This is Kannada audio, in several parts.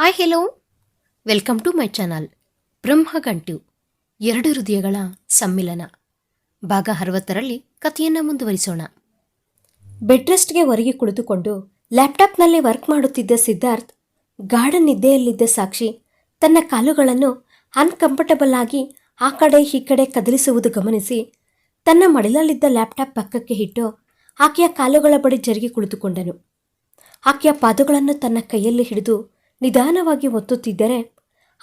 Hi hello welcome to my channel Brahmagantu ಎರಡು ಹೃದಯಗಳ ಸಮ್ಮಿಲನ. ಭಾಗ ಅರವತ್ತರಲ್ಲಿ ಕಥೆಯನ್ನು ಮುಂದುವರಿಸೋಣ. ಬೆಡ್ ರೆಸ್ಟ್ಗೆ ಹೊರಗೆ ಕುಳಿತುಕೊಂಡು ಲ್ಯಾಪ್ಟಾಪ್ನಲ್ಲಿ ವರ್ಕ್ ಮಾಡುತ್ತಿದ್ದ ಸಿದ್ಧಾರ್ಥ್ ಗಾಢ ನಿದ್ದೆಯಲ್ಲಿದ್ದ ಸಾಕ್ಷಿ, ತನ್ನ ಕಾಲುಗಳನ್ನು ಅನ್ಕಂಫರ್ಟಬಲ್ ಆಗಿ ಆ ಕಡೆ ಈ ಕಡೆ ಕದಲಿಸುವುದು ಗಮನಿಸಿ, ತನ್ನ ಮಡಿಲಲ್ಲಿದ್ದ ಲ್ಯಾಪ್ಟಾಪ್ ಪಕ್ಕಕ್ಕೆ ಇಟ್ಟು ಆಕೆಯ ಕಾಲುಗಳ ಬಳಿ ಜರುಗಿ ಕುಳಿತುಕೊಂಡನು. ಆಕೆಯ ಪಾದಗಳನ್ನು ತನ್ನ ಕೈಯಲ್ಲಿ ಹಿಡಿದು ನಿಧಾನವಾಗಿ ಒತ್ತುತ್ತಿದ್ದರೆ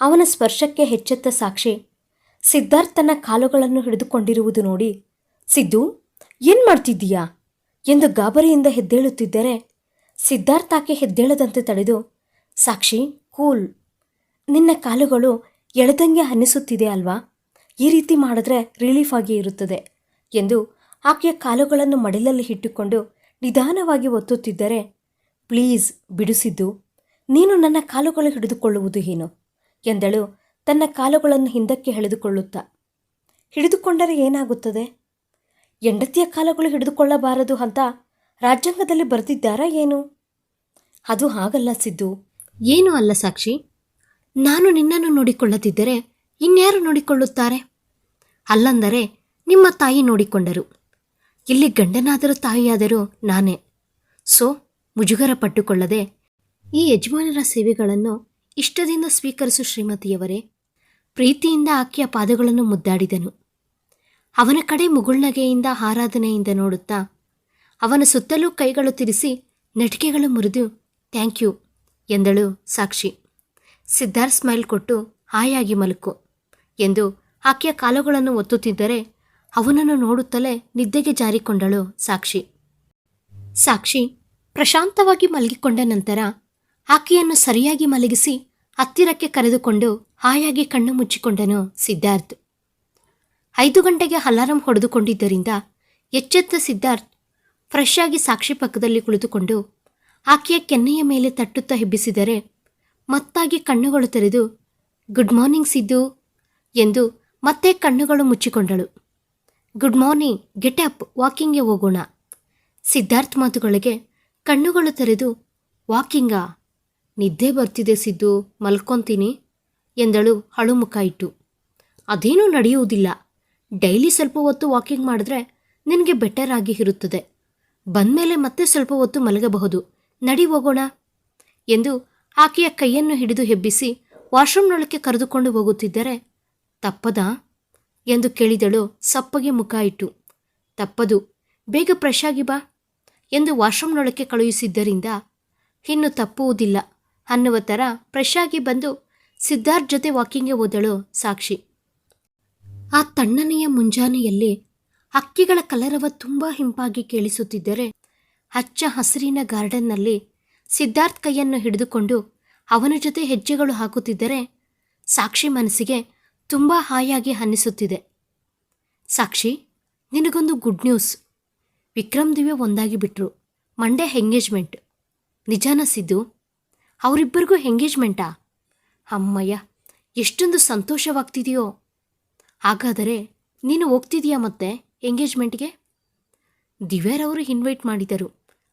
ಅವನ ಸ್ಪರ್ಶಕ್ಕೆ ಹೆಚ್ಚೆತ್ತ ಸಾಕ್ಷಿ ಸಿದ್ಧಾರ್ಥನ ಕಾಲುಗಳನ್ನು ಹಿಡಿದುಕೊಂಡಿರುವುದು ನೋಡಿ, ಸಿದ್ದು, ಏನ್ ಮಾಡ್ತಿದ್ದೀಯಾ? ಎಂದು ಗಾಬರಿಯಿಂದ ಹೆದ್ದೇಳುತ್ತಿದ್ದರೆ ಸಿದ್ಧಾರ್ಥಾಕೆ ಹೆದ್ದೇಳದಂತೆ ತಡೆದು, ಸಾಕ್ಷಿ, ಕೂಲ್, ನಿನ್ನ ಕಾಲುಗಳು ಎಳೆದಂಗೆ ಅನ್ನಿಸುತ್ತಿದೆ ಅಲ್ವಾ? ಈ ರೀತಿ ಮಾಡಿದ್ರೆ ರಿಲೀಫ್ ಆಗಿ ಇರುತ್ತದೆ ಎಂದು ಆಕೆಯ ಕಾಲುಗಳನ್ನು ಮಡಿಲಲ್ಲಿ ಇಟ್ಟುಕೊಂಡು ನಿಧಾನವಾಗಿ ಒತ್ತುತ್ತಿದ್ದರೆ, ಪ್ಲೀಸ್ ಬಿಡಿಸಿದ್ದು ನೀನು ನನ್ನ ಕಾಲುಗಳು ಹಿಡಿದುಕೊಳ್ಳುವುದು ಏನು? ಎಂದಳು ತನ್ನ ಕಾಲುಗಳನ್ನು ಹಿಂದಕ್ಕೆ ಎಳೆದುಕೊಳ್ಳುತ್ತಾ. ಹಿಡಿದುಕೊಂಡರೆ ಏನಾಗುತ್ತದೆ? ಹೆಂಡತಿಯ ಕಾಲುಗಳು ಹಿಡಿದುಕೊಳ್ಳಬಾರದು ಅಂತ ರಾಜ್ಯಾಂಗದಲ್ಲಿ ಬರೆದಿದ್ದಾರಾ ಏನು? ಅದು ಹಾಗಲ್ಲ ಸಿದ್ದು. ಏನು ಅಲ್ಲ ಸಾಕ್ಷಿ? ನಾನು ನಿನ್ನನ್ನು ನೋಡಿಕೊಳ್ಳದಿದ್ದರೆ ಇನ್ಯಾರು ನೋಡಿಕೊಳ್ಳುತ್ತಾರೆ? ಅಲ್ಲಂದರೆ ನಿಮ್ಮ ತಾಯಿ ನೋಡಿಕೊಂಡರು. ಇಲ್ಲಿ ಗಂಡನಾದರೂ ತಾಯಿಯಾದರೂ ನಾನೇ. ಸೊ, ಮುಜುಗರ ಪಟ್ಟುಕೊಳ್ಳದೆ ಈ ಯಜಮಾನರ ಸೇವೆಗಳನ್ನು ಇಷ್ಟದಿಂದ ಸ್ವೀಕರಿಸು ಶ್ರೀಮತಿಯವರೇ. ಪ್ರೀತಿಯಿಂದ ಆಕೆಯ ಪಾದಗಳನ್ನು ಮುದ್ದಾಡಿದನು. ಅವನ ಕಡೆ ಮುಗುಳ್ನಗೆಯಿಂದ ಆರಾಧನೆಯಿಂದ ನೋಡುತ್ತಾ ಅವನ ಸುತ್ತಲೂ ಕೈಗಳು ತಿರಿಸಿ ನಟಿಕೆಗಳು ಮುರಿದು, ಥ್ಯಾಂಕ್ ಯು ಎಂದಳು ಸಾಕ್ಷಿ. ಸಿದ್ಧಾರ್ಥ್ ಸ್ಮೈಲ್ ಕೊಟ್ಟು ಹಾಯಾಗಿ ಮಲಕು ಎಂದು ಆಕೆಯ ಕಾಲುಗಳನ್ನು ಒತ್ತುತ್ತಿದ್ದರೆ ಅವನನ್ನು ನೋಡುತ್ತಲೇ ನಿದ್ದೆಗೆ ಜಾರಿಕೊಂಡಳು ಸಾಕ್ಷಿ. ಸಾಕ್ಷಿ ಪ್ರಶಾಂತವಾಗಿ ಮಲಗಿಕೊಂಡ ನಂತರ ಆಕೆಯನ್ನು ಸರಿಯಾಗಿ ಮಲಗಿಸಿ ಹತ್ತಿರಕ್ಕೆ ಕರೆದುಕೊಂಡು ಹಾಯಾಗಿ ಕಣ್ಣು ಮುಚ್ಚಿಕೊಂಡನು ಸಿದ್ಧಾರ್ಥ್. ಐದು ಗಂಟೆಗೆ ಅಲಾರಂ ಹೊಡೆದುಕೊಂಡಿದ್ದರಿಂದ ಎಚ್ಚೆತ್ತ ಸಿದ್ಧಾರ್ಥ್ ಫ್ರೆಶ್ ಆಗಿ ಸಾಕ್ಷಿ ಪಕ್ಕದಲ್ಲಿ ಕುಳಿತುಕೊಂಡು ಆಕೆಯ ಕೆನ್ನೆಯ ಮೇಲೆ ತಟ್ಟುತ್ತಾ ಹೆಬ್ಬಿಸಿದರೆ ಮತ್ತಾಗಿ ಕಣ್ಣುಗಳು ತೆರೆದು, ಗುಡ್ ಮಾರ್ನಿಂಗ್ ಸಿದ್ದು ಎಂದು ಮತ್ತೆ ಕಣ್ಣುಗಳು ಮುಚ್ಚಿಕೊಂಡಳು. ಗುಡ್ ಮಾರ್ನಿಂಗ್, ಗೆಟ್ ಅಪ್, ವಾಕಿಂಗ್ಗೆ ಹೋಗೋಣ ಸಿದ್ಧಾರ್ಥ್ ಮಾತುಗಳಿಗೆ ಕಣ್ಣುಗಳು ತೆರೆದು, ವಾಕಿಂಗಾ? ನಿದ್ದೆ ಬರ್ತಿದೆ ಸಿದ್ದು, ಮಲ್ಕೊಂತೀನಿ ಎಂದಳು ಅಳುಮುಖ ಇಟ್ಟು. ಅದೇನೂ ನಡೆಯುವುದಿಲ್ಲ. ಡೈಲಿ ಸ್ವಲ್ಪ ಹೊತ್ತು ವಾಕಿಂಗ್ ಮಾಡಿದ್ರೆ ನಿನಗೆ ಬೆಟರ್ ಆಗಿ ಇರುತ್ತದೆ. ಬಂದಮೇಲೆ ಮತ್ತೆ ಸ್ವಲ್ಪ ಹೊತ್ತು ಮಲಗಬಹುದು. ನಡಿ ಹೋಗೋಣ ಎಂದು ಆಕೆಯ ಕೈಯನ್ನು ಹಿಡಿದು ಹೆಬ್ಬಿಸಿ ವಾಶ್ರೂಮ್ನೊಳಕ್ಕೆ ಕರೆದುಕೊಂಡು ಹೋಗುತ್ತಿದ್ದರೆ, ತಪ್ಪದಾ ಎಂದು ಕೇಳಿದಳು ಸಪ್ಪಗೆ ಮುಖ ಇಟ್ಟು. ತಪ್ಪದು, ಬೇಗ ಫ್ರೆಶ್ ಆಗಿ ಬಾ ಎಂದು ವಾಶ್ರೂಮ್ನೊಳಕ್ಕೆ ಕಳುಹಿಸಿದ್ದರಿಂದ ಇನ್ನು ತಪ್ಪುವುದಿಲ್ಲ. ಅನ್ನುವ ಥರ ಫ್ರೆಶ್ ಬಂದು ಸಿದ್ಧಾರ್ಥ್ ಜೊತೆ ವಾಕಿಂಗ್ಗೆ ಹೋದಳು ಸಾಕ್ಷಿ. ಆ ತಣ್ಣನೆಯ ಮುಂಜಾನೆಯಲ್ಲಿ ಹಕ್ಕಿಗಳ ಕಲರವ ತುಂಬ ಹಿಂಪಾಗಿ ಕೇಳಿಸುತ್ತಿದ್ದರೆ ಹಚ್ಚ ಹಸಿರಿನ ಗಾರ್ಡನ್ನಲ್ಲಿ ಸಿದ್ಧಾರ್ಥ್ ಕೈಯನ್ನು ಹಿಡಿದುಕೊಂಡು ಅವನ ಜೊತೆ ಹೆಜ್ಜೆಗಳು ಹಾಕುತ್ತಿದ್ದರೆ ಸಾಕ್ಷಿ ಮನಸ್ಸಿಗೆ ತುಂಬ ಹಾಯಾಗಿ ಅನ್ನಿಸುತ್ತಿದೆ. ಸಾಕ್ಷಿ, ನಿನಗೊಂದು ಗುಡ್ ನ್ಯೂಸ್. ವಿಕ್ರಮ್ ದಿವ್ಯ ಒಂದಾಗಿ ಬಿಟ್ರು ಮಂಡೇ ಎಂಗೇಜ್ಮೆಂಟ್. ನಿಜಾನ ಸಿದ್ದು ಅವರಿಬ್ಬರಿಗೂ ಎಂಗೇಜ್ಮೆಂಟಾ? ಅಮ್ಮಯ್ಯ, ಎಷ್ಟೊಂದು ಸಂತೋಷವಾಗ್ತಿದೆಯೋ. ಹಾಗಾದರೆ ನೀನು ಹೋಗ್ತಿದೀಯಾ ಮತ್ತೆ ಎಂಗೇಜ್ಮೆಂಟ್ಗೆ? ದಿವ್ಯರವರು ಇನ್ವೈಟ್ ಮಾಡಿದರು.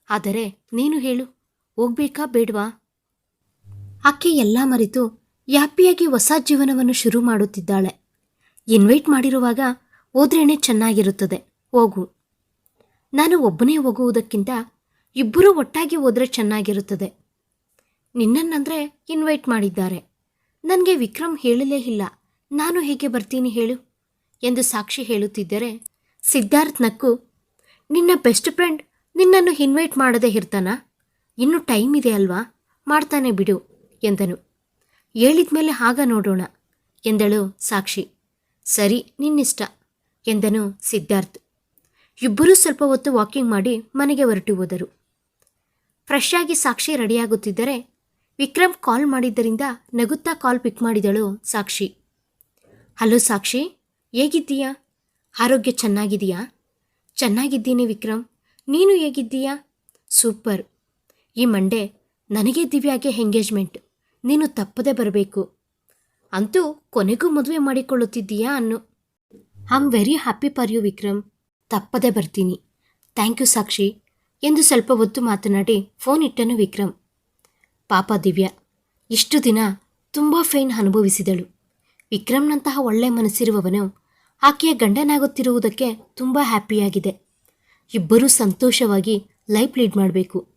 ಆದರೆ ನೀನು ಹೇಳು, ಹೋಗ್ಬೇಕಾ ಬೇಡವಾ? ಆಕೆ ಎಲ್ಲ ಮರೆತು ಹ್ಯಾಪಿಯಾಗಿ ಹೊಸ ಜೀವನವನ್ನು ಶುರು ಮಾಡುತ್ತಿದ್ದಾಳೆ. ಇನ್ವೈಟ್ ಮಾಡಿರುವಾಗ ಹೋದ್ರೇನೆ ಚೆನ್ನಾಗಿರುತ್ತದೆ. ಹೋಗು. ನಾನು ಒಬ್ಬನೇ ಹೋಗುವುದಕ್ಕಿಂತ ಇಬ್ಬರೂ ಒಟ್ಟಾಗಿ ಹೋದರೆ ಚೆನ್ನಾಗಿರುತ್ತದೆ. ನಿನ್ನನ್ನಂದರೆ ಇನ್ವೈಟ್ ಮಾಡಿದ್ದಾರೆ. ನನಗೆ ವಿಕ್ರಮ್ ಹೇಳಲೇ ಇಲ್ಲ. ನಾನು ಹೇಗೆ ಬರ್ತೀನಿ ಹೇಳು? ಎಂದು ಸಾಕ್ಷಿ ಹೇಳುತ್ತಿದ್ದರೆ ಸಿದ್ಧಾರ್ಥ್ ನಕ್ಕು ನಿನ್ನ ಬೆಸ್ಟ್ ಫ್ರೆಂಡ್ ನಿನ್ನನ್ನು ಇನ್ವೈಟ್ ಮಾಡದೇ ಇರ್ತಾನ? ಇನ್ನೂ ಟೈಮ್ ಇದೆ ಅಲ್ವಾ? ಮಾಡ್ತಾನೆ ಬಿಡು ಎಂದನು. ಹೇಳಿದ್ಮೇಲೆ ಆಗ ನೋಡೋಣ ಎಂದಳು ಸಾಕ್ಷಿ. ಸರಿ, ನಿನ್ನಿಷ್ಟ ಎಂದನು ಸಿದ್ಧಾರ್ಥ್. ಇಬ್ಬರೂ ಸ್ವಲ್ಪ ಹೊತ್ತು ವಾಕಿಂಗ್ ಮಾಡಿ ಮನೆಗೆ ಹೊರಟು ಹೋದರು. ಫ್ರೆಶ್ ಆಗಿ ಸಾಕ್ಷಿ ರೆಡಿಯಾಗುತ್ತಿದ್ದರೆ ವಿಕ್ರಮ್ ಕಾಲ್ ಮಾಡಿದ್ದರಿಂದ ನಗುತ್ತಾ ಕಾಲ್ ಪಿಕ್ ಮಾಡಿದಳು ಸಾಕ್ಷಿ. ಹಲೋ ಸಾಕ್ಷಿ, ಹೇಗಿದ್ದೀಯಾ? ಆರೋಗ್ಯ ಚೆನ್ನಾಗಿದೆಯಾ ಚೆನ್ನಾಗಿದ್ದೀನಿ ವಿಕ್ರಮ್. ನೀನು ಹೇಗಿದ್ದೀಯಾ? ಸೂಪರ್. ಈ ಮಂಡೆ ನನಗೆ ದಿವ್ಯಾಗೆ ಎಂಗೇಜ್ಮೆಂಟ್. ನೀನು ತಪ್ಪದೆ ಬರಬೇಕು. ಅಂತೂ ಕೊನೆಗೂ ಮದುವೆ ಮಾಡಿಕೊಳ್ಳುತ್ತಿದ್ದೀಯಾ? ಅನ್ನು. I am very happy for you Vikram. ತಪ್ಪದೆ ಬರ್ತೀನಿ. Thank you Sakshi. ಎಂದು ಸ್ವಲ್ಪ ಹೊತ್ತು ಮಾತನಾಡಿ ಫೋನ್ ಇಟ್ಟನು ವಿಕ್ರಮ್. ಪಾಪ ದಿವ್ಯಾ. ಇಷ್ಟು ದಿನ ತುಂಬ ಫೈನ್ ಅನುಭವಿಸಿದಳು. ವಿಕ್ರಮ್ನಂತಹ ಒಳ್ಳೆ ಮನಸ್ಸಿರುವವನು ಆಕೆಯ ಗಂಡನಾಗುತ್ತಿರುವುದಕ್ಕೆ ತುಂಬ ಹ್ಯಾಪಿಯಾಗಿದೆ. ಇಬ್ಬರೂ ಸಂತೋಷವಾಗಿ ಲೈಫ್ ಲೀಡ್ ಮಾಡಬೇಕು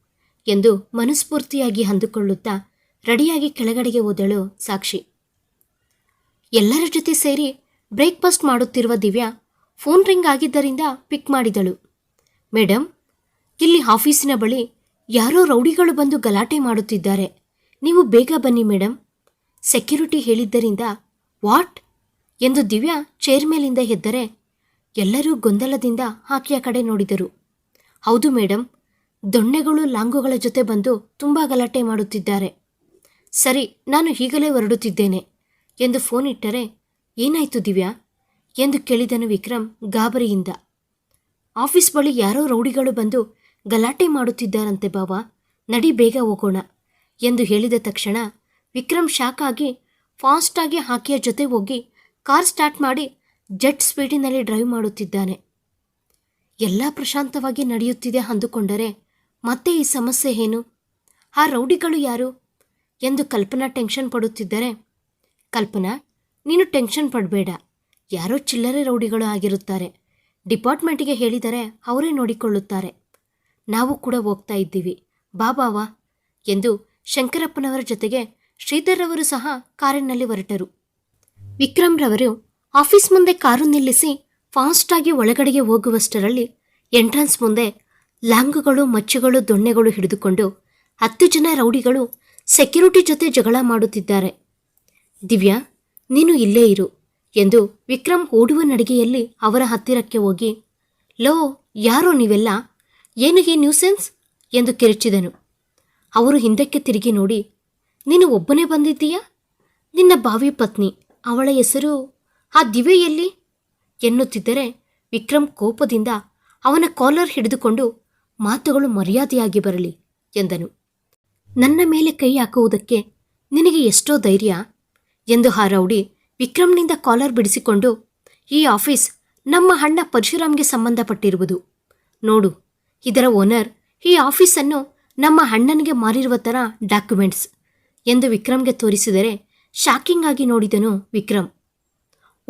ಎಂದು ಮನಸ್ಫೂರ್ತಿಯಾಗಿ ಅಂದುಕೊಳ್ಳುತ್ತಾ ರೆಡಿಯಾಗಿ ಕೆಳಗಡೆಗೆ ಹೋದಳು ಸಾಕ್ಷಿ. ಎಲ್ಲರ ಜೊತೆ ಸೇರಿ ಬ್ರೇಕ್ಫಾಸ್ಟ್ ಮಾಡುತ್ತಿರುವ ದಿವ್ಯಾ ಫೋನ್ ರಿಂಗ್ ಆಗಿದ್ದರಿಂದ ಪಿಕ್ ಮಾಡಿದಳು. ಮೇಡಮ್ ಇಲ್ಲಿ ಆಫೀಸಿನ ಬಳಿ ಯಾರೋ ರೌಡಿಗಳು ಬಂದು ಗಲಾಟೆ ಮಾಡುತ್ತಿದ್ದಾರೆ. ನೀವು ಬೇಗ ಬನ್ನಿ ಮೇಡಮ್ ಸೆಕ್ಯೂರಿಟಿ ಹೇಳಿದ್ದರಿಂದ, ವಾಟ್? ಎಂದು ದಿವ್ಯಾ ಚೇರ್ ಮೇಲಿಂದ ಎದ್ದರೆ ಎಲ್ಲರೂ ಗೊಂದಲದಿಂದ ಆಕೆಯ ಕಡೆ ನೋಡಿದರು. ಹೌದು ಮೇಡಮ್ ದೊಣ್ಣೆಗಳು ಲಾಂಗುಗಳ ಜೊತೆ ಬಂದು ತುಂಬ ಗಲಾಟೆ ಮಾಡುತ್ತಿದ್ದಾರೆ. ಸರಿ, ನಾನು ಈಗಲೇ ಹೊರಡುತ್ತಿದ್ದೇನೆ ಎಂದು ಫೋನ್ ಇಟ್ಟರೆ, ಏನಾಯಿತು ದಿವ್ಯಾ? ಎಂದು ಕೇಳಿದನು ವಿಕ್ರಮ್ ಗಾಬರಿಯಿಂದ. ಆಫೀಸ್ ಬಳಿ ಯಾರೋ ರೌಡಿಗಳು ಬಂದು ಗಲಾಟೆ ಮಾಡುತ್ತಿದ್ದಾರಂತೆ ಬಾವ. ನಡಿ ಬೇಗ ಹೋಗೋಣ ಎಂದು ಹೇಳಿದ ತಕ್ಷಣ ವಿಕ್ರಮ್ ಶಾಕ್ ಆಗಿ ಫಾಸ್ಟಾಗಿ ಹಾಕಿಯ ಜೊತೆ ಹೋಗಿ ಕಾರ್ ಸ್ಟಾರ್ಟ್ ಮಾಡಿ ಜೆಟ್ ಸ್ಪೀಡಿನಲ್ಲಿ ಡ್ರೈವ್ ಮಾಡುತ್ತಿದ್ದಾನೆ. ಎಲ್ಲ ಪ್ರಶಾಂತವಾಗಿ ನಡೆಯುತ್ತಿದೆ ಅಂದುಕೊಂಡರೆ ಮತ್ತೆ ಈ ಸಮಸ್ಯೆ ಏನು? ಆ ರೌಡಿಗಳು ಯಾರು? ಎಂದು ಕಲ್ಪನಾ ಟೆನ್ಷನ್ ಪಡುತ್ತಿದ್ದರೆ, ಕಲ್ಪನಾ, ನೀನು ಟೆನ್ಷನ್ ಪಡಬೇಡ. ಯಾರೋ ಚಿಲ್ಲರೆ ರೌಡಿಗಳು ಆಗಿರುತ್ತಾರೆ. ಡಿಪಾರ್ಟ್ಮೆಂಟಿಗೆ ಹೇಳಿದರೆ ಅವರೇ ನೋಡಿಕೊಳ್ಳುತ್ತಾರೆ. ನಾವು ಕೂಡ ಹೋಗ್ತಾ ಇದ್ದೀವಿ. ಬಾಬಾವ ಎಂದು ಶಂಕರಪ್ಪನವರ ಜೊತೆಗೆ ಶ್ರೀಧರ್ರವರು ಸಹ ಕಾರಿನಲ್ಲಿ ಹೊರಟರು. ವಿಕ್ರಮ್ರವರು ಆಫೀಸ್ ಮುಂದೆ ಕಾರು ನಿಲ್ಲಿಸಿ ಫಾಸ್ಟಾಗಿ ಒಳಗಡೆಗೆ ಹೋಗುವಷ್ಟರಲ್ಲಿ ಎಂಟ್ರನ್ಸ್ ಮುಂದೆ ಲಾಂಗುಗಳು, ಮಚ್ಚುಗಳು, ದೊಣ್ಣೆಗಳು ಹಿಡಿದುಕೊಂಡು ಹತ್ತು ಜನ ರೌಡಿಗಳು ಸೆಕ್ಯೂರಿಟಿ ಜೊತೆ ಜಗಳ ಮಾಡುತ್ತಿದ್ದಾರೆ. ದಿವ್ಯಾ, ನೀನು ಇಲ್ಲೇ ಇರು ಎಂದು ವಿಕ್ರಮ್ ಓಡುವ ನಡಿಗೆಯಲ್ಲಿ ಅವರ ಹತ್ತಿರಕ್ಕೆ ಹೋಗಿ, ಲೋ, ಯಾರೋ ನೀವೆಲ್ಲ? ಏನು ಈ ನ್ಯೂಸೆನ್ಸ್? ಎಂದು ಕಿರಿಚಿದನು. ಅವರು ಹಿಂದಕ್ಕೆ ತಿರುಗಿ ನೋಡಿ, ನೀನು ಒಬ್ಬನೇ ಬಂದಿದ್ದೀಯಾ? ನಿನ್ನ ಭಾವಿ ಪತ್ನಿ, ಅವಳ ಹೆಸರು, ಆ ದಿವೆ ಎಲ್ಲಿ? ಎನ್ನುತ್ತಿದ್ದರೆ ವಿಕ್ರಮ್ ಕೋಪದಿಂದ ಅವನ ಕಾಲರ್ ಹಿಡಿದುಕೊಂಡು, ಮಾತುಗಳು ಮರ್ಯಾದೆಯಾಗಿ ಬರಲಿ ಎಂದನು. ನನ್ನ ಮೇಲೆ ಕೈ ಹಾಕುವುದಕ್ಕೆ ನಿನಗೆ ಎಷ್ಟೋ ಧೈರ್ಯ? ಎಂದು ಹಾರೌಡಿ ರೌಡಿ ವಿಕ್ರಮ್ನಿಂದ ಕಾಲರ್ ಬಿಡಿಸಿಕೊಂಡು, ಈ ಆಫೀಸ್ ನಮ್ಮ ಅಣ್ಣ ಪರಶುರಾಮ್ಗೆ ಸಂಬಂಧಪಟ್ಟಿರುವುದು. ನೋಡು ಇದರ ಓನರ್ ಈ ಆಫೀಸನ್ನು ನಮ್ಮ ಅಣ್ಣನಿಗೆ ಮಾರಿರುವ ಥರ ಡಾಕ್ಯುಮೆಂಟ್ಸ್ ಎಂದು ವಿಕ್ರಮ್ಗೆ ತೋರಿಸಿದರೆ ಶಾಕಿಂಗ್ ಆಗಿ ನೋಡಿದನು Vikram.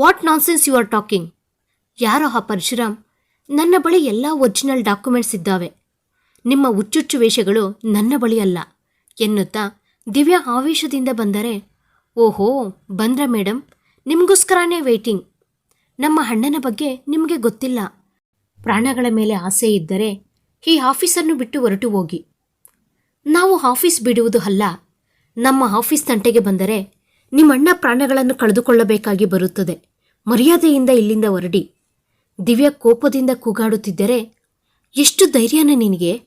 What nonsense you are talking? ಯಾರೋ ಆ ಪರಶುರಾಮ್? ನನ್ನ ಬಳಿ ಎಲ್ಲ ಒರಿಜಿನಲ್ ಡಾಕ್ಯುಮೆಂಟ್ಸ್ ಇದ್ದಾವೆ. ನಿಮ್ಮ ಹುಚ್ಚುಚ್ಚು ವೇಷಗಳು ನನ್ನ ಬಳಿ ಅಲ್ಲ ಎನ್ನುತ್ತಾ ದಿವ್ಯಾ ಆವೇಶದಿಂದ ಬಂದರೆ, ಓಹೋ, ಬಂದ್ರ ಮೇಡಮ್ ನಿಮಗೋಸ್ಕರನೇ ವೇಟಿಂಗ್. ನಮ್ಮ ಅಣ್ಣನ ಬಗ್ಗೆ ನಿಮಗೆ ಗೊತ್ತಿಲ್ಲ. ಪ್ರಾಣಗಳ ಮೇಲೆ ಆಸೆ ಇದ್ದರೆ ಈ ಆಫೀಸನ್ನು ಬಿಟ್ಟು ಹೊರಟು ಹೋಗಿ. ನಾವು ಆಫೀಸ್ ಬಿಡುವುದು ಅಲ್ಲ. ನಮ್ಮ ಆಫೀಸ್ ತಂಟೆಗೆ ಬಂದರೆ ನಿಮ್ಮಣ್ಣ ಪ್ರಾಣಗಳನ್ನು ಕಳೆದುಕೊಳ್ಳಬೇಕಾಗಿ ಬರುತ್ತದೆ. ಮರ್ಯಾದೆಯಿಂದ ಇಲ್ಲಿಂದ ಹೊರಡಿ. ದಿವ್ಯ ಕೋಪದಿಂದ ಕೂಗಾಡುತ್ತಿದ್ದರೆ, ಎಷ್ಟು ಧೈರ್ಯನ ನಿನಗೆ?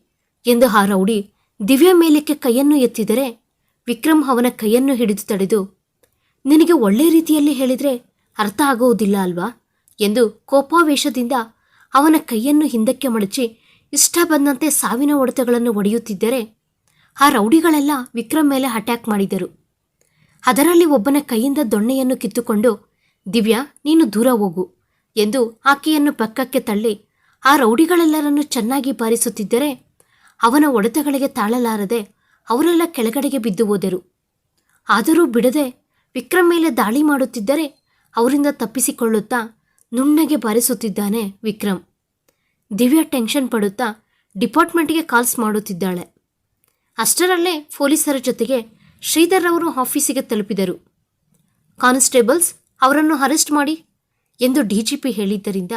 ಎಂದು ಆ ರೌಡಿ ದಿವ್ಯ ಮೇಲಕ್ಕೆ ಕೈಯನ್ನು ಎತ್ತಿದರೆ, ವಿಕ್ರಮ್ ಅವನ ಕೈಯನ್ನು ಹಿಡಿದು ತಡೆದು, ನಿನಗೆ ಒಳ್ಳೆ ರೀತಿಯಲ್ಲಿ ಹೇಳಿದರೆ ಅರ್ಥ ಆಗುವುದಿಲ್ಲ ಅಲ್ವಾ? ಎಂದು ಕೋಪಾವೇಶದಿಂದ ಅವನ ಕೈಯನ್ನು ಹಿಂದಕ್ಕೆ ಮಡಚಿ ಇಷ್ಟ ಬಂದಂತೆ ಸಾವಿನ ಹೊಡೆತಗಳನ್ನು ಹೊಡೆಯುತ್ತಿದ್ದರೆ ಆ ರೌಡಿಗಳೆಲ್ಲ ವಿಕ್ರಮ್ ಮೇಲೆ ಅಟ್ಯಾಕ್ ಮಾಡಿದರು. ಅದರಲ್ಲಿ ಒಬ್ಬನ ಕೈಯಿಂದ ದೊಣ್ಣೆಯನ್ನು ಕಿತ್ತುಕೊಂಡು, ದಿವ್ಯಾ, ನೀನು ದೂರ ಹೋಗು ಎಂದು ಆಕೆಯನ್ನು ಪಕ್ಕಕ್ಕೆ ತಳ್ಳಿ, ಆ ರೌಡಿಗಳೆಲ್ಲರನ್ನು ಚೆನ್ನಾಗಿ ಬಾರಿಸುತ್ತಿದ್ದರೆ ಅವನ ಒಡೆತಗಳಿಗೆ ತಾಳಲಾರದೆ ಅವರೆಲ್ಲ ಕೆಳಗಡೆಗೆ ಬಿದ್ದು ಹೋದರು. ಆದರೂ ಬಿಡದೆ ವಿಕ್ರಮ್ ಮೇಲೆ ದಾಳಿ ಮಾಡುತ್ತಿದ್ದರೆ ಅವರಿಂದ ತಪ್ಪಿಸಿಕೊಳ್ಳುತ್ತಾ ನುಣ್ಣಗೆ ಬಾರಿಸುತ್ತಿದ್ದಾನೆ ವಿಕ್ರಮ್. ದಿವ್ಯಾ ಟೆನ್ಷನ್ ಪಡುತ್ತಾ ಡಿಪಾರ್ಟ್ಮೆಂಟ್ಗೆ ಕಾಲ್ಸ್ ಮಾಡುತ್ತಿದ್ದಾಳೆ. ಅಷ್ಟರಲ್ಲೇ ಪೊಲೀಸರ ಜೊತೆಗೆ ಶ್ರೀಧರ್ ಅವರು ಆಫೀಸಿಗೆ ತಲುಪಿದರು. ಕಾನ್ಸ್ಟೇಬಲ್ಸ್ ಅವರನ್ನು ಅರೆಸ್ಟ್ ಮಾಡಿ ಎಂದು ಡಿಜಿಪಿ ಹೇಳಿದ್ದರಿಂದ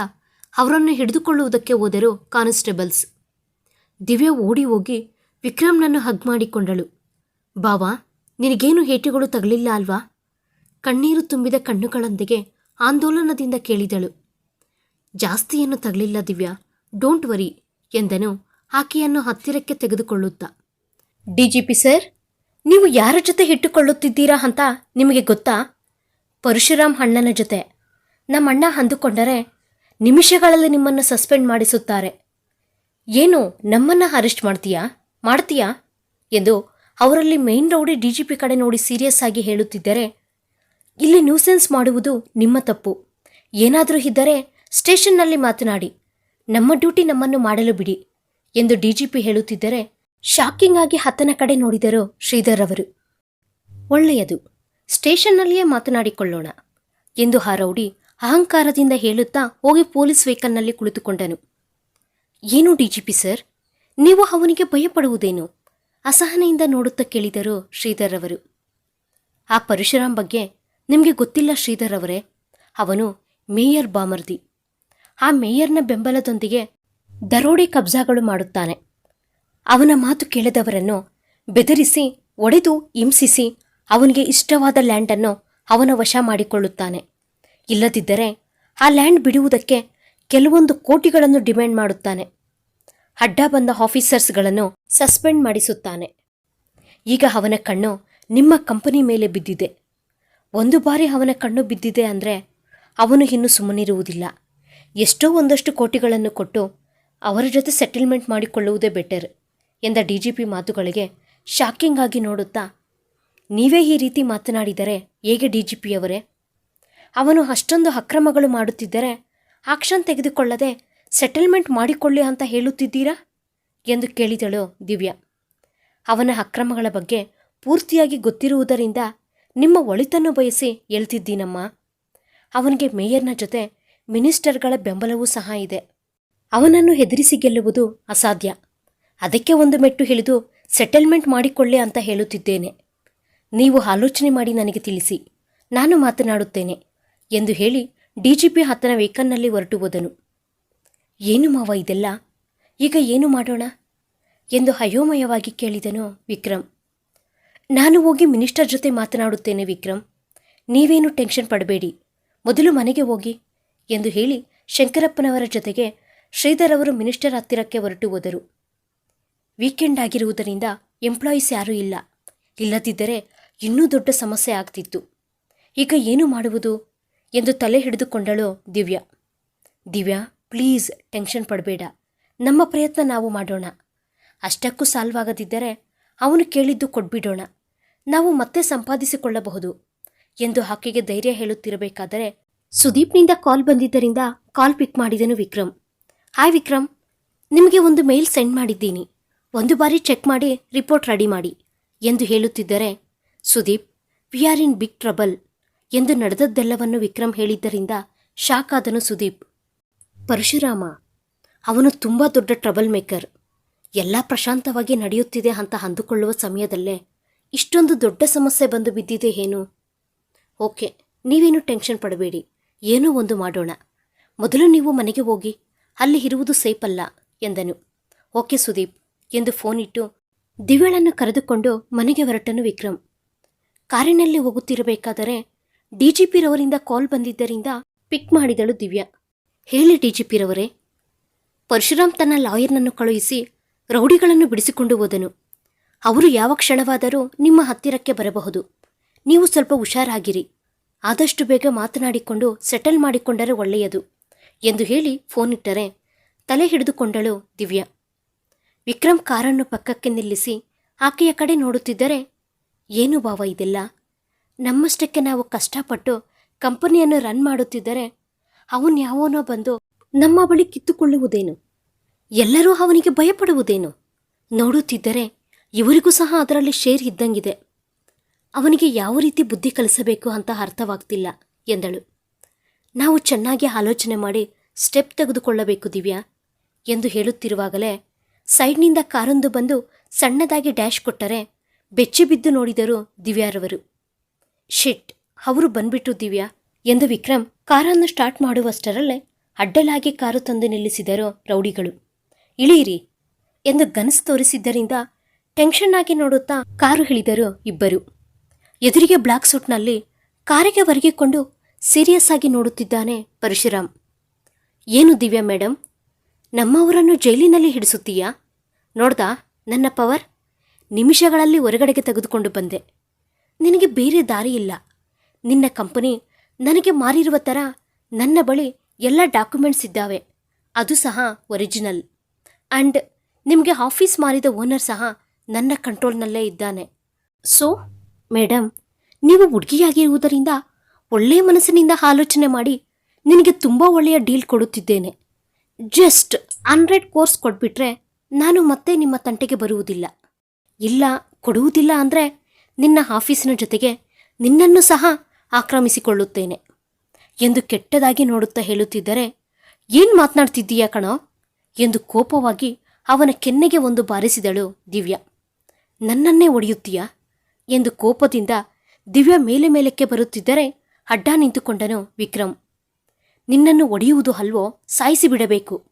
ಅವರನ್ನು ಹಿಡಿದುಕೊಳ್ಳುವುದಕ್ಕೆ ಹೋದರು ಕಾನ್ಸ್ಟೇಬಲ್ಸ್. ದಿವ್ಯಾ ಓಡಿ ಹೋಗಿ ವಿಕ್ರಮ್ನನ್ನು ಹಗ್ ಮಾಡಿಕೊಂಡಳು. ಬಾವಾ, ನಿನಗೇನು ಏಟುಗಳು ತಗಲಿಲ್ಲ ಅಲ್ವಾ? ಕಣ್ಣೀರು ತುಂಬಿದ ಕಣ್ಣುಗಳೊಂದಿಗೆ ಆಂದೋಲನದಿಂದ ಕೇಳಿದಳು. ಜಾಸ್ತಿಯನ್ನು ತಗಲಿಲ್ಲ ದಿವ್ಯಾ. ಡೋಂಟ್ ವರಿ ಎಂದನು ಆಕೆಯನ್ನು ಹತ್ತಿರಕ್ಕೆ ತೆಗೆದುಕೊಳ್ಳುತ್ತಾ. ಡಿಜಿಪಿ ಸರ್, ನೀವು ಯಾರ ಜೊತೆ ಇಟ್ಟುಕೊಳ್ಳುತ್ತಿದ್ದೀರಾ ಅಂತ ನಿಮಗೆ ಗೊತ್ತಾ? ಪರಶುರಾಮ್ ಅಣ್ಣನ ಜೊತೆ. ನಮ್ಮಣ್ಣ ಅಂದುಕೊಂಡರೆ ನಿಮಿಷಗಳಲ್ಲಿ ನಿಮ್ಮನ್ನು ಸಸ್ಪೆಂಡ್ ಮಾಡಿಸುತ್ತಾರೆ. ಏನು, ನಮ್ಮನ್ನ ಅರೆಸ್ಟ್ ಮಾಡ್ತೀಯಾ? ಮಾಡ್ತೀಯಾ? ಎಂದು ಅವರಲ್ಲಿ ಮೇನ್ ರೌಡಿ ಡಿಜಿಪಿ ಕಡೆ ನೋಡಿ ಸೀರಿಯಸ್ ಆಗಿ ಹೇಳುತ್ತಿದ್ದರೆ, ಇಲ್ಲಿ ನ್ಯೂಸೆನ್ಸ್ ಮಾಡುವುದು ನಿಮ್ಮ ತಪ್ಪು. ಏನಾದರೂ ಇದ್ದರೆ ಸ್ಟೇಷನ್ನಲ್ಲಿ ಮಾತನಾಡಿ. ನಮ್ಮ ಡ್ಯೂಟಿ ನಮ್ಮನ್ನು ಮಾಡಲು ಬಿಡಿ ಎಂದು ಡಿಜಿಪಿ ಹೇಳುತ್ತಿದ್ದರೆ ಶಾಕಿಂಗ್ ಆಗಿ ಹತ್ತನ ಕಡೆ ನೋಡಿದರು ಶ್ರೀಧರ್ ಅವರು. ಒಳ್ಳೆಯದು. ಸ್ಟೇಷನ್ನಲ್ಲಿಯೇ ಮಾತನಾಡಿಕೊಳ್ಳೋಣ ಎಂದು ಹಾರೌಡಿ ಅಹಂಕಾರದಿಂದ ಹೇಳುತ್ತಾ ಹೋಗಿ ಪೊಲೀಸ್ ವೆಹಿಕಲ್ನಲ್ಲಿ ಕುಳಿತುಕೊಂಡನು. ಏನು ಡಿಜಿಪಿ ಸರ್? ನೀವು ಅವನಿಗೆ ಭಯಪಡುವುದೇನು? ಅಸಹನೆಯಿಂದ ನೋಡುತ್ತಾ ಕೇಳಿದರು ಶ್ರೀಧರ್ ಅವರು. ಆ ಪರಶುರಾಮ್ ಬಗ್ಗೆ ನಿಮಗೆ ಗೊತ್ತಿಲ್ಲ ಶ್ರೀಧರ್ ಅವರೇ. ಅವನು ಮೇಯರ್ ಬಾಮರ್ದಿ. ಆ ಮೇಯರ್ನ ಬೆಂಬಲದೊಂದಿಗೆ ದರೋಡೆ ಕಬ್ಜಾಗಳು ಮಾಡುತ್ತಾನೆ. ಅವನ ಮಾತು ಕೇಳದವರನ್ನು ಬೆದರಿಸಿ, ಒಡೆದು ಹಿಂಸಿಸಿ ಅವನಿಗೆ ಇಷ್ಟವಾದ ಲ್ಯಾಂಡನ್ನು ಅವನ ವಶ ಮಾಡಿಕೊಳ್ಳುತ್ತಾನೆ. ಇಲ್ಲದಿದ್ದರೆ ಆ ಲ್ಯಾಂಡ್ ಬಿಡುವುದಕ್ಕೆ ಕೆಲವೊಂದು ಕೋಟಿಗಳನ್ನು ಡಿಮ್ಯಾಂಡ್ ಮಾಡುತ್ತಾನೆ. ಅಡ್ಡ ಬಂದ ಆಫೀಸರ್ಸ್ಗಳನ್ನು ಸಸ್ಪೆಂಡ್ ಮಾಡಿಸುತ್ತಾನೆ. ಈಗ ಅವನ ಕಣ್ಣು ನಿಮ್ಮ ಕಂಪನಿ ಮೇಲೆ ಬಿದ್ದಿದೆ. ಒಂದು ಬಾರಿ ಅವನ ಕಣ್ಣು ಬಿದ್ದಿದೆ ಅಂದರೆ ಅವನು ಇನ್ನು ಸುಮ್ಮನಿರುವುದಿಲ್ಲ. ಎಷ್ಟೋ ಒಂದಷ್ಟು ಕೋಟಿಗಳನ್ನು ಕೊಟ್ಟು ಅವರ ಜೊತೆ ಸೆಟಲ್ಮೆಂಟ್ ಮಾಡಿಕೊಳ್ಳುವುದೇ ಬೆಟರ್ ಎಂದ ಡಿ ಜಿ ಪಿ ಮಾತುಗಳಿಗೆ ಶಾಕಿಂಗ್ ಆಗಿ ನೋಡುತ್ತಾ, ನೀವೇ ಈ ರೀತಿ ಮಾತನಾಡಿದರೆ ಹೇಗೆ ಡಿ ಜಿ ಪಿಯವರೇ? ಅವನು ಅಷ್ಟೊಂದು ಅಕ್ರಮಗಳು ಮಾಡುತ್ತಿದ್ದರೆ ಆಕ್ಷನ್ ತೆಗೆದುಕೊಳ್ಳದೆ ಸೆಟಲ್ಮೆಂಟ್ ಮಾಡಿಕೊಳ್ಳಿ ಅಂತ ಹೇಳುತ್ತಿದ್ದೀರಾ? ಎಂದು ಕೇಳಿದಳು ದಿವ್ಯಾ. ಅವನ ಅಕ್ರಮಗಳ ಬಗ್ಗೆ ಪೂರ್ತಿಯಾಗಿ ಗೊತ್ತಿರುವುದರಿಂದ ನಿಮ್ಮ ಒಳಿತನ್ನು ಬಯಸಿ ಹೇಳ್ತಿದ್ದೀನಮ್ಮ. ಅವನಿಗೆ ಮೇಯರ್ನ ಜೊತೆ ಮಿನಿಸ್ಟರ್ಗಳ ಬೆಂಬಲವೂ ಸಹ ಇದೆ. ಅವನನ್ನು ಹೆದರಿಸಿ ಗೆಲ್ಲುವುದು ಅಸಾಧ್ಯ. ಅದಕ್ಕೆ ಒಂದು ಮೆಟ್ಟು ಹಿಡಿದು ಸೆಟಲ್ಮೆಂಟ್ ಮಾಡಿಕೊಳ್ಳಿ ಅಂತ ಹೇಳುತ್ತಿದ್ದೇನೆ. ನೀವು ಆಲೋಚನೆ ಮಾಡಿ ನನಗೆ ತಿಳಿಸಿ. ನಾನು ಮಾತನಾಡುತ್ತೇನೆ ಎಂದು ಹೇಳಿ ಡಿಜಿಪಿ ಆತನ ವೆಹಿಕಲ್ನಲ್ಲಿ ಹೊರಟು ಹೋದನು. ಏನು ಮಾವ ಇದೆಲ್ಲ? ಈಗ ಏನು ಮಾಡೋಣ? ಎಂದು ಅಯೋಮಯವಾಗಿ ಕೇಳಿದನು ವಿಕ್ರಮ್ ನಾನು ಹೋಗಿ ಮಿನಿಸ್ಟರ್ ಜೊತೆ ಮಾತನಾಡುತ್ತೇನೆ ವಿಕ್ರಮ್ ನೀವೇನು ಟೆನ್ಷನ್ ಪಡಬೇಡಿ. ಮೊದಲು ಮನೆಗೆ ಹೋಗಿ. ಎಂದು ಹೇಳಿ ಶಂಕರಪ್ಪನವರ ಜೊತೆಗೆ ಶ್ರೀಧರ್ ಅವರು ಮಿನಿಸ್ಟರ್ ಹತ್ತಿರಕ್ಕೆ ಹೊರಟು ಹೋದರು. ವೀಕೆಂಡ್ ಆಗಿರುವುದರಿಂದ ಎಂಪ್ಲಾಯೀಸ್ ಯಾರೂ ಇಲ್ಲ. ಇಲ್ಲದಿದ್ದರೆ ಇನ್ನೂ ದೊಡ್ಡ ಸಮಸ್ಯೆ ಆಗ್ತಿತ್ತು. ಈಗ ಏನು ಮಾಡುವುದು? ಎಂದು ತಲೆ ಹಿಡಿದುಕೊಂಡಳು ದಿವ್ಯಾ. ದಿವ್ಯಾ, ಪ್ಲೀಸ್ ಟೆನ್ಷನ್ ಪಡಬೇಡ. ನಮ್ಮ ಪ್ರಯತ್ನ ನಾವು ಮಾಡೋಣ. ಅಷ್ಟಕ್ಕೂ ಸಾಲ್ವ್ ಆಗದಿದ್ದರೆ ಅವನು ಕೇಳಿದ್ದು ಕೊಟ್ಬಿಡೋಣ. ನಾವು ಮತ್ತೆ ಸಂಪಾದಿಸಿಕೊಳ್ಳಬಹುದು. ಎಂದು ಆಕೆಗೆ ಧೈರ್ಯ ಹೇಳುತ್ತಿರಬೇಕಾದರೆ ಸುದೀಪ್ನಿಂದ ಕಾಲ್ ಬಂದಿದ್ದರಿಂದ ಕಾಲ್ ಪಿಕ್ ಮಾಡಿದನು ವಿಕ್ರಮ್. ಹಾಯ್ ವಿಕ್ರಮ್, ನಿಮಗೆ ಒಂದು ಮೇಲ್ ಸೆಂಡ್ ಮಾಡಿದ್ದೀನಿ. ಒಂದು ಬಾರಿ ಚೆಕ್ ಮಾಡಿ ರಿಪೋರ್ಟ್ ರೆಡಿ ಮಾಡಿ ಎಂದು ಹೇಳುತ್ತಿದ್ದರೆ, Sudeep, we are in big trouble ಎಂದು ನಡೆದದ್ದೆಲ್ಲವನ್ನು ವಿಕ್ರಮ್ ಹೇಳಿದ್ದರಿಂದ ಶಾಕ್ ಆದನು ಸುದೀಪ್. ಪರಶುರಾಮ, ಅವನು ತುಂಬ ದೊಡ್ಡ ಟ್ರಬಲ್ ಮೇಕರ್. ಎಲ್ಲ ಪ್ರಶಾಂತವಾಗಿ ನಡೆಯುತ್ತಿದೆ ಅಂತ ಅಂದುಕೊಳ್ಳುವ ಸಮಯದಲ್ಲೇ ಇಷ್ಟೊಂದು ದೊಡ್ಡ ಸಮಸ್ಯೆ ಬಂದು ಬಿದ್ದಿದೆ ಏನು? ಓಕೆ, ನೀವೇನು ಟೆನ್ಷನ್ ಪಡಬೇಡಿ. ಏನೋ ಒಂದು ಮಾಡೋಣ. ಮೊದಲು ನೀವು ಮನೆಗೆ ಹೋಗಿ, ಅಲ್ಲಿ ಇರುವುದು ಸೇಫಲ್ಲ, ಎಂದನು. ಓಕೆ ಸುದೀಪ್, ಎಂದು ಫೋನ್ ಇಟ್ಟು ದಿವ್ಯಳನ್ನು ಕರೆದುಕೊಂಡು ಮನೆಗೆ ಹೊರಟನು ವಿಕ್ರಮ್. ಕಾರಿನಲ್ಲಿ ಹೋಗುತ್ತಿರಬೇಕಾದರೆ ಡಿ ಜಿ ಪಿರವರಿಂದ ಕಾಲ್ ಬಂದಿದ್ದರಿಂದ ಪಿಕ್ ಮಾಡಿದಳು ದಿವ್ಯಾ. ಹೇಳಿ ಡಿ ಜಿ ಪಿರವರೇ. ಪರಶುರಾಮ್ ತನ್ನ ಲಾಯರ್ನನ್ನು ಕಳುಹಿಸಿ ರೌಡಿಗಳನ್ನು ಬಿಡಿಸಿಕೊಂಡು ಹೋದನು. ಅವರು ಯಾವ ಕ್ಷಣವಾದರೂ ನಿಮ್ಮ ಹತ್ತಿರಕ್ಕೆ ಬರಬಹುದು. ನೀವು ಸ್ವಲ್ಪ ಹುಷಾರಾಗಿರಿ. ಆದಷ್ಟು ಬೇಗ ಮಾತನಾಡಿಕೊಂಡು ಸೆಟಲ್ ಮಾಡಿಕೊಂಡರೆ ಒಳ್ಳೆಯದು ಎಂದು ಹೇಳಿ ಫೋನ್ ಇಟ್ಟರೆ ತಲೆ ಹಿಡಿದುಕೊಂಡಳು ದಿವ್ಯಾ. ವಿಕ್ರಮ್ ಕಾರನ್ನು ಪಕ್ಕಕ್ಕೆ ನಿಲ್ಲಿಸಿ ಆಕೆಯ ಕಡೆ ನೋಡುತ್ತಿದ್ದರೆ, ಏನು ಭಾವ ಇದೆಲ್ಲ? ನಮ್ಮಷ್ಟಕ್ಕೆ ನಾವು ಕಷ್ಟಪಟ್ಟು ಕಂಪನಿಯನ್ನು ರನ್ ಮಾಡುತ್ತಿದ್ದರೆ ಅವನು ಯಾವನೋ ಬಂದು ನಮ್ಮ ಬಳಿ ಕಿತ್ತುಕೊಳ್ಳುವುದೇನು? ಎಲ್ಲರೂ ಅವನಿಗೆ ಭಯಪಡುವುದೇನು? ನೋಡುತ್ತಿದ್ದರೆ ಇವರಿಗೂ ಸಹ ಅದರಲ್ಲಿ ಶೇರ್ ಇದ್ದಂಗಿದೆ. ಅವನಿಗೆ ಯಾವ ರೀತಿ ಬುದ್ಧಿ ಕಲಿಸಬೇಕು ಅಂತ ಅರ್ಥವಾಗ್ತಿಲ್ಲ, ಎಂದಳು. ನಾವು ಚೆನ್ನಾಗಿ ಆಲೋಚನೆ ಮಾಡಿ ಸ್ಟೆಪ್ ತೆಗೆದುಕೊಳ್ಳಬೇಕು, ದಿವ್ಯಾ, ಎಂದು ಹೇಳುತ್ತಿರುವಾಗಲೇ ಸೈಡ್ನಿಂದ ಕಾರೊಂದು ಬಂದು ಸಣ್ಣದಾಗಿ ಡ್ಯಾಶ್ ಕೊಟ್ಟರೆ ಬೆಚ್ಚಿ ಬಿದ್ದು ನೋಡಿದರು ದಿವ್ಯಾರವರು. ಶಿಟ್, ಅವರು ಬಂದ್ಬಿಟ್ಟು ದಿವ್ಯಾ, ಎಂದು ವಿಕ್ರಮ್ ಕಾರನ್ನು ಸ್ಟಾರ್ಟ್ ಮಾಡುವಷ್ಟರಲ್ಲೇ ಅಡ್ಡಲಾಗಿ ಕಾರು ತಂದು ನಿಲ್ಲಿಸಿದರು ರೌಡಿಗಳು. ಇಳಿಯಿರಿ, ಎಂದು ಗನಸು ತೋರಿಸಿದ್ದರಿಂದ ಟೆನ್ಷನ್ ಆಗಿ ನೋಡುತ್ತಾ ಕಾರು ಇಳಿದರು ಇಬ್ಬರು. ಎದುರಿಗೆ ಬ್ಲಾಕ್ ಸೂಟ್ನಲ್ಲಿ ಕಾರಿಗೆ ಒರಗಿಕೊಂಡು ಸೀರಿಯಸ್ ಆಗಿ ನೋಡುತ್ತಿದ್ದಾನೆ ಪರಶುರಾಮ್. ಏನು ದಿವ್ಯಾ ಮೇಡಮ್ ನಮ್ಮವರನ್ನು ಜೈಲಿನಲ್ಲಿ ಹಿಡಿಸುತ್ತೀಯಾ? ನೋಡ್ದಾ, ನನ್ನ ಪವರ್? ನಿಮಿಷಗಳಲ್ಲಿ ಹೊರಗಡೆಗೆ ತೆಗೆದುಕೊಂಡು ಬಂದೆ. ನಿನಗೆ ಬೇರೆ ದಾರಿ ಇಲ್ಲ. ನಿನ್ನ ಕಂಪನಿ ನನಗೆ ಮಾರಿರುವ ಥರ ನನ್ನ ಬಳಿ ಎಲ್ಲ ಡಾಕ್ಯುಮೆಂಟ್ಸ್ ಇದ್ದಾವೆ. ಅದು ಸಹ ಒರಿಜಿನಲ್. ಆ್ಯಂಡ್ ನಿಮಗೆ ಆಫೀಸ್ ಮಾರಿದ ಓನರ್ ಸಹ ನನ್ನ ಕಂಟ್ರೋಲ್ನಲ್ಲೇ ಇದ್ದಾನೆ. ಸೊ ಮೇಡಮ್ ನೀವು ಹುಡುಗಿಯಾಗಿರುವುದರಿಂದ ಒಳ್ಳೆಯ ಮನಸ್ಸಿನಿಂದ ಆಲೋಚನೆ ಮಾಡಿ ನಿನಗೆ ತುಂಬ ಒಳ್ಳೆಯ ಡೀಲ್ ಕೊಡುತ್ತಿದ್ದೇನೆ. ಜಸ್ಟ್ ಹಂಡ್ರೆಡ್ ಕೋರ್ಸ್ ಕೊಟ್ಬಿಟ್ರೆ ನಾನು ಮತ್ತೆ ನಿಮ್ಮ ತಂಟೆಗೆ ಬರುವುದಿಲ್ಲ. ಇಲ್ಲ, ಕೊಡುವುದಿಲ್ಲ ಅಂದರೆ ನಿನ್ನ ಆಫೀಸಿನ ಜೊತೆಗೆ ನಿನ್ನನ್ನು ಸಹ ಆಕ್ರಮಿಸಿಕೊಳ್ಳುತ್ತೇನೆ. ಎಂದು ಕೆಟ್ಟದಾಗಿ ನೋಡುತ್ತಾ ಹೇಳುತ್ತಿದ್ದರೆ, ಏನು ಮಾತನಾಡ್ತಿದ್ದೀಯಾ ಕಣೋ? ಎಂದು ಕೋಪವಾಗಿ ಅವನ ಕೆನ್ನೆಗೆ ಒಂದು ಬಾರಿಸಿದಳು ದಿವ್ಯಾ. ನನ್ನನ್ನೇ ಒಡೆಯುತ್ತೀಯಾ ಎಂದು ಕೋಪದಿಂದ ದಿವ್ಯ ಮೇಲೆ ಮೇಲಕ್ಕೆ ಬರುತ್ತಿದ್ದರೆ ಅಡ್ಡ ನಿಂತುಕೊಂಡನು ವಿಕ್ರಮ್ ನಿನ್ನನ್ನು ಒಡೆಯುವುದು ಅಲ್ವೋ? ಸಾಯಿಸಿ ಬಿಡಬೇಕು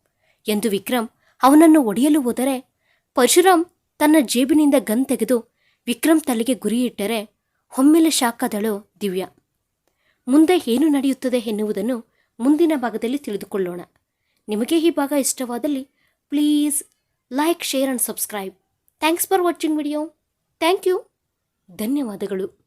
ಎಂದು ವಿಕ್ರಮ್ ಅವನನ್ನು ಒಡೆಯಲು ಹೋದರೆ ಪರಶುರಾಮ್ ತನ್ನ ಜೇಬಿನಿಂದ ಗನ್ ತೆಗೆದು ವಿಕ್ರಮ್ ತಲೆಗೆ ಗುರಿಯಿಟ್ಟರೆ ಒಮ್ಮೆಲೆ ಶಾಖದಳು ದಿವ್ಯ. ಮುಂದೆ ಏನು ನಡೆಯುತ್ತದೆ ಎನ್ನುವುದನ್ನು ಮುಂದಿನ ಭಾಗದಲ್ಲಿ ತಿಳಿದುಕೊಳ್ಳೋಣ. ನಿಮಗೆ ಈ ಭಾಗ ಇಷ್ಟವಾದಲ್ಲಿ please like, share and subscribe. Thanks for watching video. Thank you. ಧನ್ಯವಾದಗಳು.